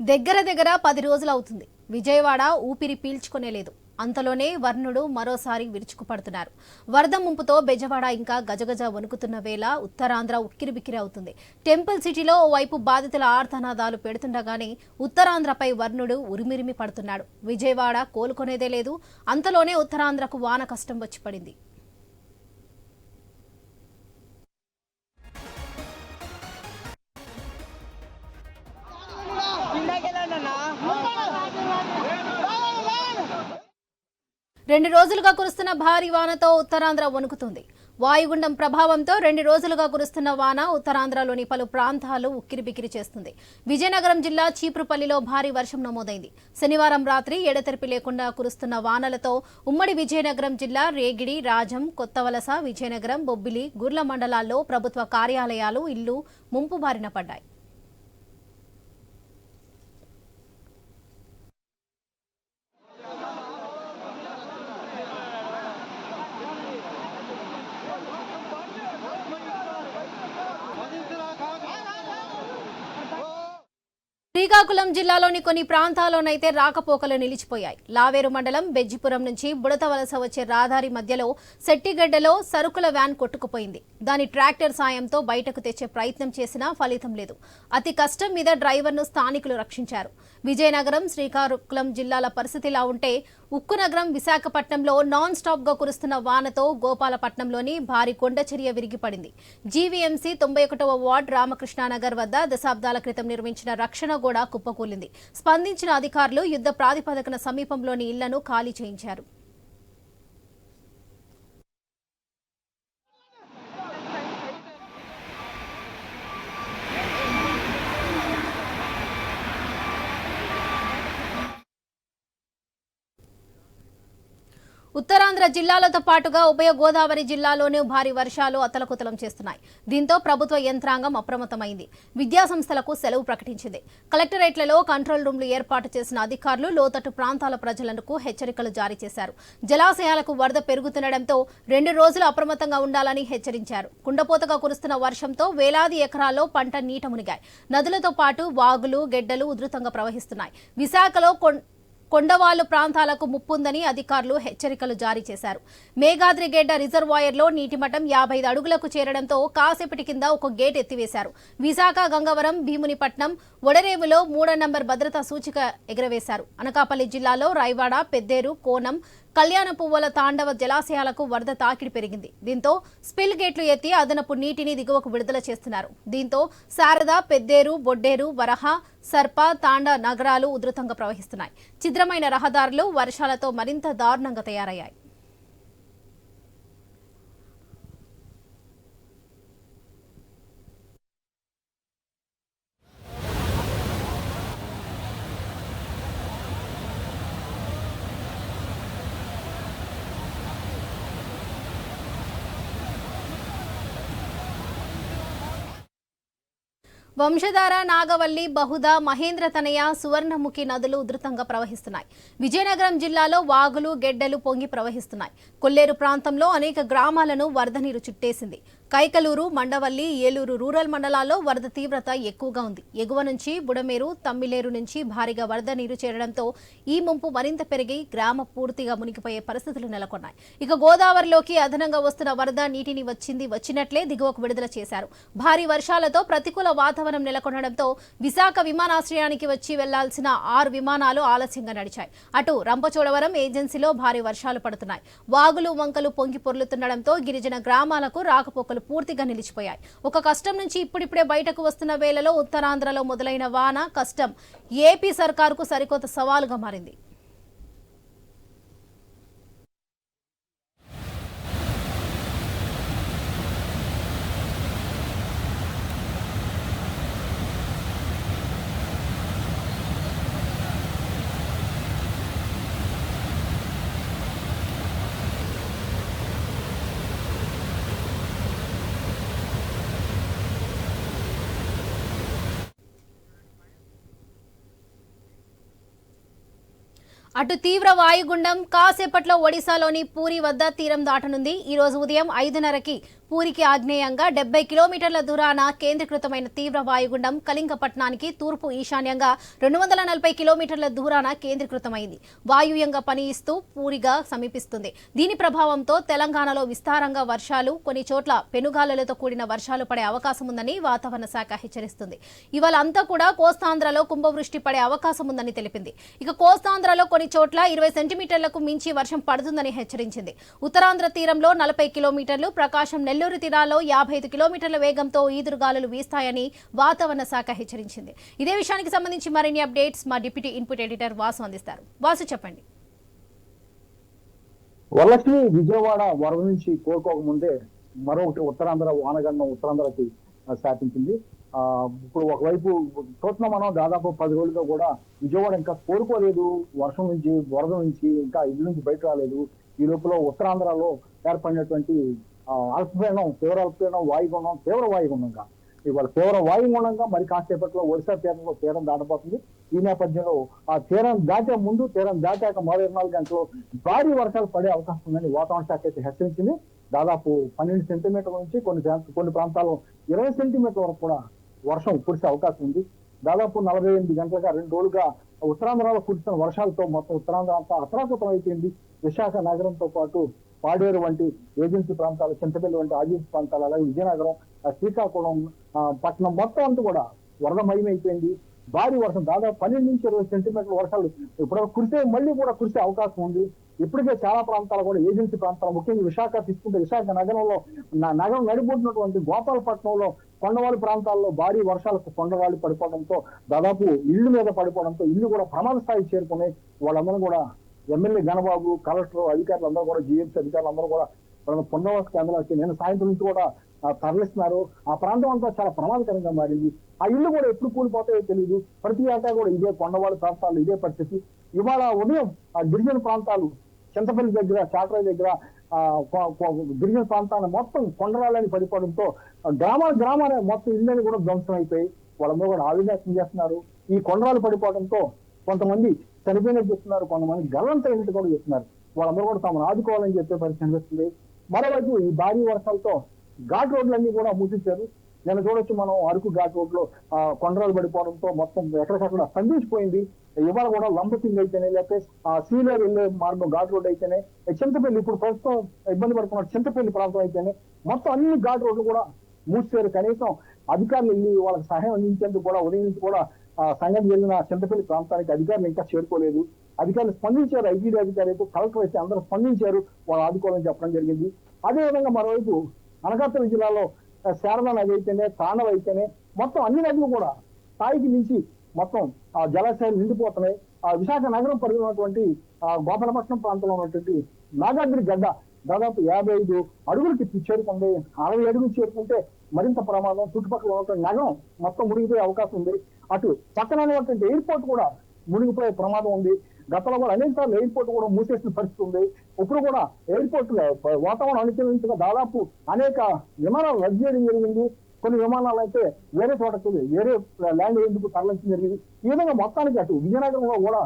దగ్గర దగ్గర పది రోజులు అవుతుంది విజయవాడ ఊపిరి పీల్చుకునేలేదు అంతలోనే వర్ణుడు మరోసారి విరుచుకుపడుతున్నారు. వరద ముంపుతో బెజవాడ ఇంకా గజగజ వణుకుతున్న వేళ ఉత్తరాంధ్ర ఉక్కిరిబిక్కిరి అవుతుంది. టెంపుల్ సిటీలో ఓవైపు బాధితుల ఆర్తనాదాలు పెడుతుండగానే ఉత్తరాంధ్రపై వర్ణుడు ఉరిమిరిమి పడుతున్నాడు. విజయవాడ కోలుకునేదే లేదు. అంతలోనే ఉత్తరాంధ్రకు వాన కష్టం వచ్చి పడింది. రెండు రోజులుగా కురుస్తున్న భారీ వానతో ఉత్తరాంధ్ర వణుకుతుంది. వాయుగుండం ప్రభావంతో రెండు రోజులుగా కురుస్తున్న వాన ఉత్తరాంధ్రలోని పలు ప్రాంతాలు ఉక్కిరిబిక్కిరి చేస్తుంది. విజయనగరం జిల్లా చీపురుపల్లిలో భారీ వర్షం నమోదైంది. శనివారం రాత్రి ఎడతెరిపి లేకుండా కురుస్తున్న వానలతో ఉమ్మడి విజయనగరం జిల్లా రేగిడి రాజం కొత్తవలస విజయనగరం బొబ్బిలి గుర్ల మండలాల్లో ప్రభుత్వ కార్యాలయాలు ఇల్లు ముంపు బారిన పడ్డాయి. శ్రీకాకుళం జిల్లాలోని కొన్ని ప్రాంతాల్లోనైతే రాకపోకలు నిలిచిపోయాయి. లావేరు మండలం బెజ్జిపురం నుంచి బుడత వలస వచ్చే రహదారి మధ్యలో సెట్టిగడ్డలో సరుకుల వ్యాన్ కొట్టుకుపోయింది. దాని ట్రాక్టర్ సాయంతో బయటకు తెచ్చే ప్రయత్నం చేసినా ఫలితం లేదు. అతి కష్టం మీద డ్రైవర్ను స్థానికులు రక్షించారు. విజయనగరం శ్రీకాకుళం జిల్లాల పరిస్థితి ఇలా ఉంటే ఉక్కు నగరం విశాఖపట్నంలో నాన్ స్టాప్గా కురుస్తున్న వానతో గోపాలపట్నంలోని భారీ కొండచర్య విరిగిపడింది. జీవీఎంసీ తొంభై ఒకటవ వార్డ్ రామకృష్ణానగర్ వద్ద దశాబ్దాల క్రితం నిర్మించిన రక్షణ గోడ కుప్పకూలింది. స్పందించిన అధికారులు యుద్ధ ప్రాతిపదికన సమీపంలోని ఇళ్ళను ఖాళీ చేయించారు. ఉత్తరాంధ్ర జిల్లాలతో పాటుగా ఉభయ గోదావరి జిల్లాలోనూ భారీ వర్షాలు అతలకుతలం చేస్తున్నాయి. దీంతో ప్రభుత్వ యంత్రాంగం అప్రమత్తమైంది. విద్యాసంస్థలకు సెలవు ప్రకటించింది. కలెక్టరేట్లలో కంట్రోల్ రూమ్లు ఏర్పాటు చేసిన అధికారులు లోతట్టు ప్రాంతాల ప్రజలకు హెచ్చరికలు జారీ చేశారు. జలాశయాలకు వరద పెరుగుతుండటంతో రెండు రోజులు అప్రమత్తంగా ఉండాలని హెచ్చరించారు. కుండపోతగా కురుస్తున్న వర్షంతో వేలాది ఎకరాల్లో పంట నీట మునిగాయి. నదులతో పాటు వాగులు గెడ్డలు ఉధృతంగా ప్రవహిస్తున్నాయి. విశాఖలో కొండవాళ్ళు కొండవాళ్ళు ప్రాంతాలకు ముప్పుందని అధికారులు హెచ్చరికలు జారీ చేశారు. మేఘాద్రిగేడ్డ రిజర్వాయర్లో నీటి మట్టం యాభై అడుగులకు చేరడంతో కాసేపటి కింద ఒక గేట్ ఎత్తివేశారు. విశాఖ గంగవరం భీమునిపట్నం ఒడరేవులో మూడో నంబర్ భద్రతా సూచిక ఎగురవేశారు. అనకాపల్లి జిల్లాలో రాయవాడ పెద్దేరు కోనం కళ్యాణ పువ్వుల తాండవ జలాశయాలకు వరద తాకిడి పెరిగింది. దీంతో స్పిల్ గేట్లు ఎత్తి అదనపు నీటిని దిగువకు విడుదల చేస్తున్నారు. దీంతో శారద పెద్దేరు బొడ్డేరు వరహ సర్ప తాండ నగరాలు ఉధృతంగా ప్రవహిస్తున్నాయి. ఛిద్రమైన రహదారులు వర్షాలతో మరింత దారుణంగా తయారయ్యాయి. వంశధార నాగవల్లి బహుదా మహేంద్ర తనయ సువర్ణముఖి నదులు ఉధృతంగా ప్రవహిస్తున్నాయి. విజయనగరం జిల్లాలో వాగులు గెడ్డలు పొంగి ప్రవహిస్తున్నాయి. కొల్లేరు ప్రాంతంలో అనేక గ్రామాలను వరద నీరు చుట్టేసింది. కైకలూరు మండవల్లి ఏలూరు రూరల్ మండలాల్లో వరద తీవ్రత ఎక్కువగా ఉంది. ఎగువ నుంచి బుడమేరు తమ్మిలేరు నుంచి భారీగా వరద నీరు చేరడంతో ఈ ముంపు మరింత పెరిగి గ్రామ పూర్తిగా మునిగిపోయే పరిస్థితులు నెలకొన్నాయి. ఇక గోదావరిలోకి అదనంగా వస్తున్న వరద నీటిని వచ్చింది వచ్చినట్లే దిగువకు విడుదల చేశారు. భారీ వర్షాలతో ప్రతికూల వాతావరణం నెలకొనడంతో విశాఖ విమానాశ్రయానికి వచ్చి వెళ్ళాల్సిన ఆరు విమానాలు ఆలస్యంగా నడిచాయి. అటు రంపచోడవరం ఏజెన్సీలో భారీ వర్షాలు పడుతున్నాయి. వాగులు వంకలు పొంగి పొర్లుతుండడంతో గిరిజన గ్రామాలకు రాకపోకలు పూర్తిగా నిలిచిపోయాయి. ఒక కష్టం నుంచి ఇప్పుడిప్పుడే బయటకు వస్తున్న వేళలో ఉత్తరాంధ్రలో మొదలైన వాన కష్టం. ఏపీ సర్కారుకు సరికొత్త సవాలుగా మారింది. అటు తీవ్ర వాయుగుండం కాసేపట్లో ఒడిశాలోని పూరి వద్ద తీరం దాటనుంది. ఈ రోజు ఉదయం ఐదున్నరకి పూరికి ఆగ్నేయంగా డెబ్బై కిలోమీటర్ల దూరాన కేంద్రీకృతమైన తీవ్ర వాయుగుండం కళింగపట్నానికి తూర్పు ఈశాన్యంగా రెండు వందల నలభై కిలోమీటర్ల దూరాన కేంద్రీకృతమైంది. వాయువ్యంగా పనియిస్తూ పూరిగా సమీపిస్తుంది. దీని ప్రభావంతో తెలంగాణలో విస్తారంగా వర్షాలు కొన్ని చోట్ల పెనుగాలులతో కూడిన వర్షాలు పడే అవకాశం ఉందని వాతావరణ శాఖ హెచ్చరిస్తుంది. ఇవాళ అంతా కూడా కోస్తాంధ్రలో కుంభవృష్టి పడే అవకాశం ఉందని తెలిపింది. ఇక కోస్తాంధ్రలో కొన్ని చోట్ల ఇరవై సెంటీమీటర్లకు మించి వర్షం పడుతుందని హెచ్చరించింది. ఉత్తరాంధ్ర తీరంలో నలభై కిలోమీటర్లు ప్రకాశం నెల్లూరు తీరాల్లో యాభై ఐదు కిలోమీటర్ల వేగంతో ఈదురుగాలులు వీస్తాయని వాతావరణ శాఖ హెచ్చరించింది. ఇదే విషయానికి సంబంధించి మరిన్ని అప్డేట్స్ మా డిప్యూటీ ఇన్పుట్ ఎడిటర్ వాసు అందిస్తారు. వాసు చెప్పండి. వరలక్ష్మి విజయవాడ వరద నుంచి కోలుకోక ముందే మరొకటి ఉత్తరాంధ్ర వానగండం ఉత్తరాంధ్రకి ఆ, శాసించింది. ఇప్పుడు ఒకవైపు చూస్తున్నాం మనం దాదాపు పది రోజులుగా కూడా విజయవాడ ఇంకా కోరుకోలేదు వర్షం నుంచి వరద నుంచి ఇంకా ఇల్లు నుంచి బయట రాలేదు. ఈ లోపల ఉత్తరాంధ్రలో ఏర్పడినటువంటి అల్పపీడనం తీవ్ర అల్పపీడనం వాయుగుణం తీవ్ర వాయుగుండంగా ఇవాళ తీవ్ర వాయుగుణంగా మరి కాసేపట్లో ఒడిశా తీరంలో తీరం దాటబోతుంది. ఈ నేపథ్యంలో ఆ తీరం దాటే ముందు తీరం దాటాక మరో ఇరవై నాలుగు గంటలు భారీ వర్షాలు పడే అవకాశం ఉందని వాతావరణ శాఖ అయితే హెచ్చరించింది. దాదాపు పన్నెండు సెంటీమీటర్ల నుంచి కొన్ని కొన్ని ప్రాంతాల్లో ఇరవై సెంటీమీటర్ల వరకు కూడా వర్షం కురిసే అవకాశం ఉంది. దాదాపు నలభై ఎనిమిది గంటలుగా రెండు రోజులుగా ఉత్తరాంధ్రలో కురిసిన వర్షాలతో మొత్తం ఉత్తరాంధ్ర అంతా అతలాకుతం అయిపోయింది. విశాఖ నగరంతో పాటు పాడేరు వంటి ఏజెన్సీ ప్రాంతాలు చింతపల్లి వంటి ఆదివాసీ ప్రాంతాలు అలాగే విజయనగరం శ్రీకాకుళం పట్టణం మొత్తం అంతా కూడా వరదమయం అయిపోయింది భారీ వర్షం దాదాపు పన్నెండు నుంచి ఇరవై సెంటీమీటర్ల వర్షాలు ఇప్పుడు కురిసే మళ్ళీ కూడా కురిసే అవకాశం ఉంది. ఇప్పటికే చాలా ప్రాంతాలు కూడా ఏజెన్సీ ప్రాంతాలు ముఖ్యంగా విశాఖ తీసుకుంటే విశాఖ నగరంలో నా- నగరం నడిపోతున్నటువంటి గోపాలపట్నంలో కొండవాళ్ళ ప్రాంతాల్లో భారీ వర్షాలకు కొండవాళ్ళు పడిపోవడంతో దాదాపు ఇల్లు మీద పడిపోవడంతో ఇల్లు కూడా ప్రమాద స్థాయికి చేరుకుని వాళ్ళందరూ కూడా ఎమ్మెల్యే గణబాబు కలెక్టర్ అధికారులు అందరూ కూడా జిఎంసీ అధికారులు అందరూ కూడా వాళ్ళ పునరావాస కేంద్రాలకి నేను సాయంత్రం నుంచి కూడా తరలిస్తున్నారు. ఆ ప్రాంతం అంతా చాలా ప్రమాదకరంగా మారింది. ఆ ఇల్లు కూడా ఎప్పుడు కూలిపోతాయో తెలియదు ప్రతి ఏటా కూడా ఇదే కొండవాళ్ళ ప్రాంతాలు ఇదే పరిస్థితి. ఇవాళ ఉదయం ఆ గిరిజన ప్రాంతాలు చింతపల్లి దగ్గర చాటరాయి దగ్గర గిరిజన ప్రాంతాన్ని మొత్తం కొండరాలని పడిపోవడంతో గ్రామ గ్రామాల మొత్తం ఇళ్ళని కూడా ధ్వంసం అయిపోయి వాళ్ళందరూ కూడా ఆవేదన చేస్తున్నారు ఈ కొండరాలు పడిపోవడంతో కొంతమంది చనిపోయినట్టు చెప్తున్నారు కొంతమంది. గల్లంత అయినట్టు కూడా చెప్తున్నారు. వాళ్ళందరూ కూడా తమను ఆదుకోవాలని చెప్పే పరిస్థితి అనిపిస్తుంది మరోవైపు ఈ భారీ వర్షాలతో ఘాట్ రోడ్లన్నీ కూడా మూసేశారు నేను చూడొచ్చు మనం అరకు ఘాట్ రోడ్లో ఆ, కొండరాలు పడిపోవడంతో మొత్తం ఎక్కడికక్కడ స్తంభించిపోయింది. ఇవాళ కూడా లంబసింగ్ అయితేనే లేకపోతే ఆ వెళ్ళే మార్గం ఘాట్ రోడ్ అయితేనే చింతపల్లి ఇప్పుడు ప్రస్తుతం ఇబ్బంది పడుతున్న చింతపల్లి ప్రాంతం అయితేనే మొత్తం అన్ని ఘాట్ రోడ్లు కూడా మూసేశారు. కనీసం అధికారులు వెళ్ళి వాళ్ళకి సహాయం అందించేందుకు కూడా ఉదయం నుంచి కూడా ఆ సంఘటన జరిగిన చింతపల్లి ప్రాంతానికి అధికారులు ఇంకా చేరుకోలేదు. అధికారులు స్పందించారు. ఐటీడీ అధికారి అయితే కలెక్టర్ అయితే అందరూ స్పందించారు. వాళ్ళు ఆదుకోవాలని చెప్పడం జరిగింది. అదేవిధంగా మరోవైపు అనకాపల్లి జిల్లాలో ఆ, శారదా నది అయితేనే తాండవ అయితేనే మొత్తం అన్ని నదులు కూడా స్థాయికి మించి మొత్తం ఆ జలాశయాలు నిండిపోతున్నాయి. ఆ విశాఖ నగరం పరిధిలో ఉన్నటువంటి ఆ గోపాలపట్నం ప్రాంతంలో ఉన్నటువంటి నాగాద్రి గడ్డ దాదాపు యాభై ఐదు అడుగులకి చేరుకుంది. అరవై అడుగులు చేరుకుంటే మరింత ప్రమాదం. చుట్టుపక్కల ఉన్నటువంటి నగరం మొత్తం మునిగిపోయే అవకాశం ఉంది. అటు పక్కన ఉన్నటువంటి ఎయిర్పోర్ట్ కూడా మునిగిపోయే ప్రమాదం ఉంది. గతంలో కూడా అనేక సార్లు ఎయిర్పోర్ట్ కూడా మూసేసిన పరిస్థితి ఉంది. ఇప్పుడు కూడా ఎయిర్పోర్ట్ వాతావరణం అనుకూలించగా దాదాపు అనేక విమానాలు రద్దు చేయడం జరిగింది. కొన్ని విమానాలు అయితే వేరే చోటకు వేరే ల్యాండ్ ఎందుకు తరలించడం జరిగింది. ఈ విధంగా మొత్తానికి అటు విజయనగరంలో కూడా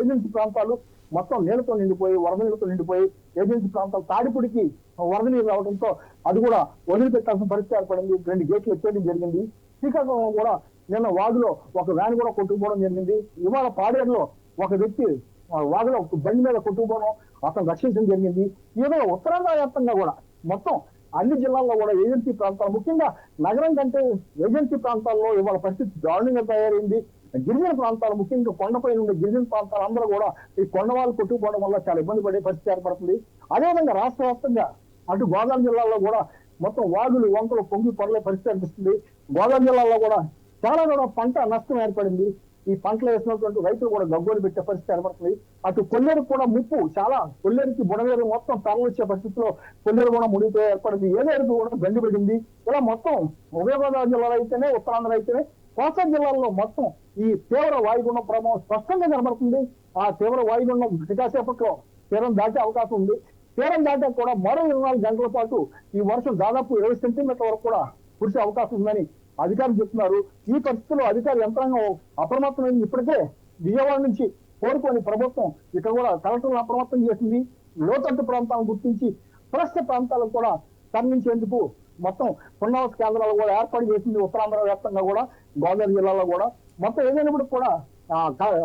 ఏజెన్సీ ప్రాంతాలు మొత్తం నీళ్ళతో నిండిపోయి వరద నీళ్ళతో నిండిపోయి ఏజెన్సీ ప్రాంతాలు తాడిపుడికి వరద నీరు రావడంతో అది కూడా వదిలిపెట్టాల్సిన పరిస్థితి ఏర్పడింది. రెండు గేట్లు వచ్చేయడం జరిగింది. శ్రీకాకుళంలో కూడా నిన్న వాగులో ఒక వ్యాన్ కూడా కొట్టుకుపోవడం జరిగింది. ఇవాళ పాడేరులో ఒక వ్యక్తి ఆ వాగులో ఒక బండి మీద కొట్టుకుపోవడం అతను రక్షించడం జరిగింది. ఏదో ఉత్తరాంధ్ర వ్యాప్తంగా కూడా మొత్తం అన్ని జిల్లాల్లో కూడా ఏజెన్సీ ప్రాంతాలు ముఖ్యంగా నగరం కంటే ఏజెన్సీ ప్రాంతాల్లో ఇవాళ పరిస్థితి దారుణంగా తయారైంది. గిరిజన ప్రాంతాలు ముఖ్యంగా కొండపై ఉండే గిరిజన ప్రాంతాలు అందరూ కూడా ఈ కొండ వాళ్ళు కొట్టుకుపోవడం వల్ల చాలా ఇబ్బంది పడే పరిస్థితి ఏర్పడుతుంది. అదేవిధంగా రాష్ట్ర వ్యాప్తంగా అటు గోదావరి జిల్లాలో కూడా మొత్తం వాగులు వంకలు పొంగి పొరలే పరిస్థితి అనిపిస్తుంది. గోదావరి జిల్లాలో కూడా చాలా కూడా పంట నష్టం ఏర్పడింది. ఈ పంటలు వేసినటువంటి రైతులు కూడా గగ్గోలు పెట్టే పరిస్థితి ఏర్పడుతుంది. అటు కొల్లేరు కూడా ముప్పు చాలా కొల్లేరుకి బుడవేరు మొత్తం తరలిచ్చే పరిస్థితిలో కొల్లేరు కూడా మునిగిపోయి ఏర్పడింది. ఏలేరుకు కూడా గండి పడింది. ఇలా మొత్తం ఉభయ గోదావరి జిల్లాలో అయితేనే ఉత్తరాంధ్ర అయితేనే కోస్తా జిల్లాల్లో మొత్తం ఈ తీవ్ర వాయుగుండం ప్రభావం స్పష్టంగా కనబడుతుంది. ఆ తీవ్ర వాయుగుండం వికాసేపట్లో తీరం దాటే అవకాశం ఉంది. తీరం దాటాక కూడా మరో ఇరవై నాలుగు గంటల పాటు ఈ వర్షం దాదాపు ఇరవై సెంటీమీటర్ల వరకు కూడా కురిసే అవకాశం ఉందని అధికారులు చెప్తున్నారు ఈ పరిస్థితుల్లో అధికార యంత్రాంగం అప్రమత్తమైంది. ఇప్పటికే విజయవాడ నుంచి కోరుకొని ప్రభుత్వం ఇక్కడ కూడా కలెక్టర్లు అప్రమత్తం చేసింది. లోతట్టు ప్రాంతాలను గుర్తించి ప్రస్తుత ప్రాంతాలకు కూడా తరలించేందుకు మొత్తం పునరావాస కేంద్రాలు కూడా ఏర్పాటు చేసింది ఉత్తరాంధ్ర వ్యాప్తంగా కూడా గోదావరి జిల్లాలో కూడా. మొత్తం ఏదైనప్పుడు కూడా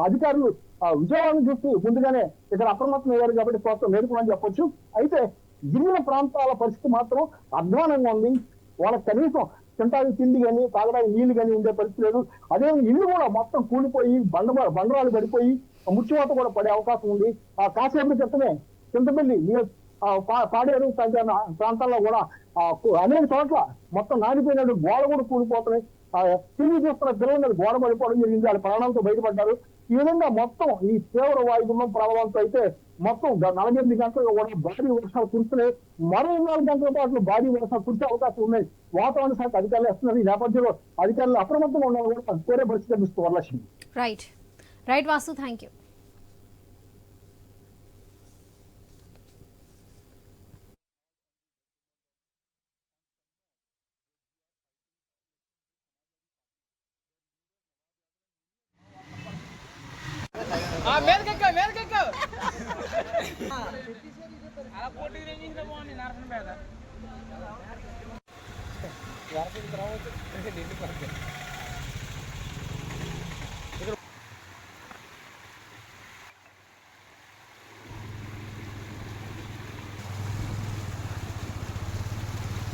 అధికారులు విజయవాడను చూసి ముందుగానే ఇక్కడ అప్రమత్తం అయ్యారు కాబట్టి ప్రభుత్వం మేలుకుని చెప్పొచ్చు. అయితే గిరిజన ప్రాంతాల పరిస్థితి మాత్రం అధ్వానంగా ఉంది. వాళ్ళకి కనీసం తింటానికి తిండి కానీ తాగడానికి నీళ్ళు కానీ ఉండే పరిస్థితి లేదు. అదే ఇల్లు కూడా మొత్తం కూలిపోయి బండ బండరాలు పడిపోయి ముచ్చివాత కూడా పడే అవకాశం ఉంది. ఆ కాసేపు క్రితమే చింతపల్లి పా- పాడేరు తదితర ప్రాంతాల్లో కూడా అనేక చోట్ల మొత్తం నానిపోయినట్టు గోడ కూడా కూలిపోతున్నాయి. ఆ తిరిగి చూస్తున్న పిల్లల గోడ పడిపోవడం జరిగింది. వాళ్ళ ప్రాణాలతో బయటపడ్డారు. ఈ విధంగా మొత్తం ఈ తీవ్ర వాయుగుణం ప్రభావంతో అయితే మొత్తం నలభై ఎనిమిది గంటలు కూడా భారీ వర్షాలు కురుస్తున్నాయి మరో ఇరవై నాలుగు గంటల పాటు భారీ వర్షాలు కురిసే అవకాశం ఉన్నాయి. వాతావరణ శాఖ అధికారులు వేస్తున్నారు. ఈ నేపథ్యంలో అధికారులు అప్రమత్తంగా ఉండాలని కూడా కోరే పరిస్థితి కనిపిస్తుంది Varalakshmi. Right right Vasu thank you